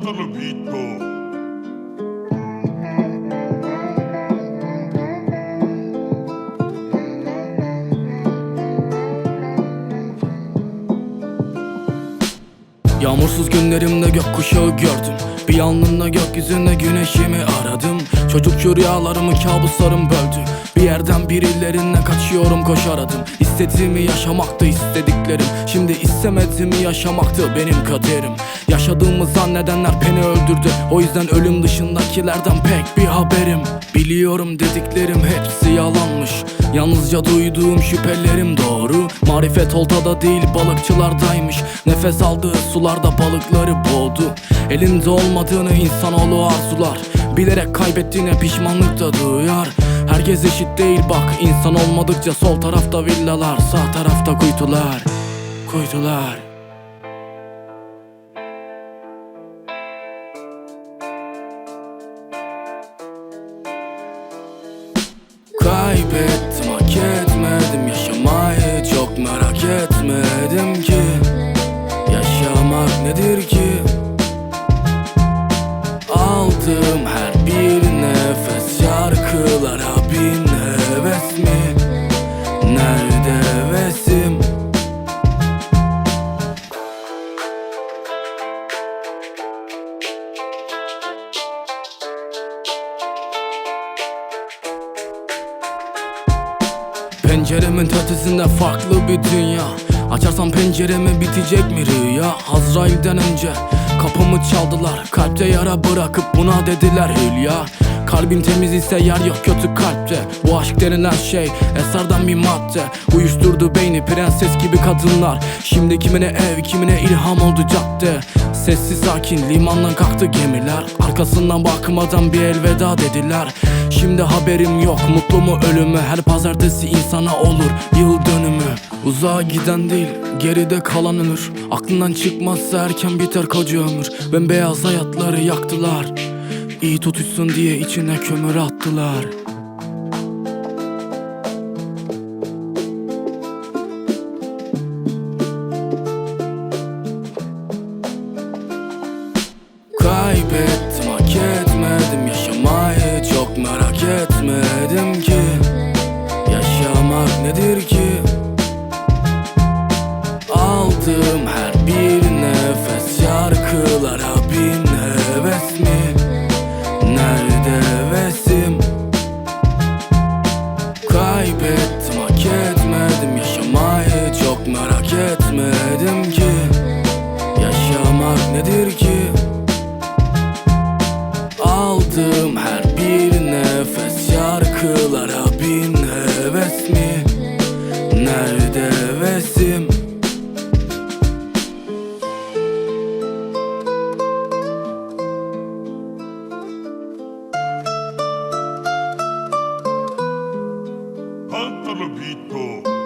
Baksana Vito. Yağmursuz günlerimde gökkuşağı gördüm. Bir anlığına gökyüzünde güneşimi aradım. Çocukçu rüyalarımı kabuslarım böldü Bir yerden birilerinden kaçıyorum koşar adım İstediğimi yaşamaktı istediklerim. Şimdi istemediğimi yaşamaktı benim kaderim. Yaşadığımı zannedenler beni öldürdü. O yüzden ölüm dışındakilerden pek bir haberim. Biliyorum dediklerim hepsi yalanmış. Yalnızca duyduğum şüphelerim doğru. Marifet oltada değil balıkçılardaymış. Nefes aldığı sularda balıkları boğdu. Elinde olmadığını insanoğlu arzular. Bilerek kaybettiğine pişmanlık da duyar Herkes eşit değil bak insan olmadıkça Sol tarafta villalar sağ tarafta kuytular Kuytular. Kaybettim hak etmedim yaşamayı çok merak etmedim ki. Yaşamak nedir ki? Aldığım Penceremin ötesinde farklı bir dünya. Açarsam penceremi bitecek mi rüya? Azrail'den önce kapımı çaldılar. Kalpte yara bırakıp buna dediler hülya Kalbin temiz ise yer yok kötü kalpte. Bu aşk denilen şey eserden bir madde. Uyuşturdu beyni prenses gibi kadınlar. Şimdi kimine ev kimine ilham oldu cadde. Sessiz sakin limandan kalktı gemiler. Arkasından bakmadan bir elveda dediler. Şimdi haberim yok mutlu mu ölümü Her pazartesi insana olur yıl dönümü. Uzağa giden değil geride kalan ömür. Aklından çıkmazsa erken biter koca ömür. Bembeyaz hayatları yaktılar İyi tutuşsun diye içine kömür attılar. Kaybettim hak etmedim yaşamayı çok merak etmedim Bilemedim ki. Yaşamak nedir ki? Aldığım her bir nefes Şarkılara bin heves mi? Nerede hevesim? Pantalo Beat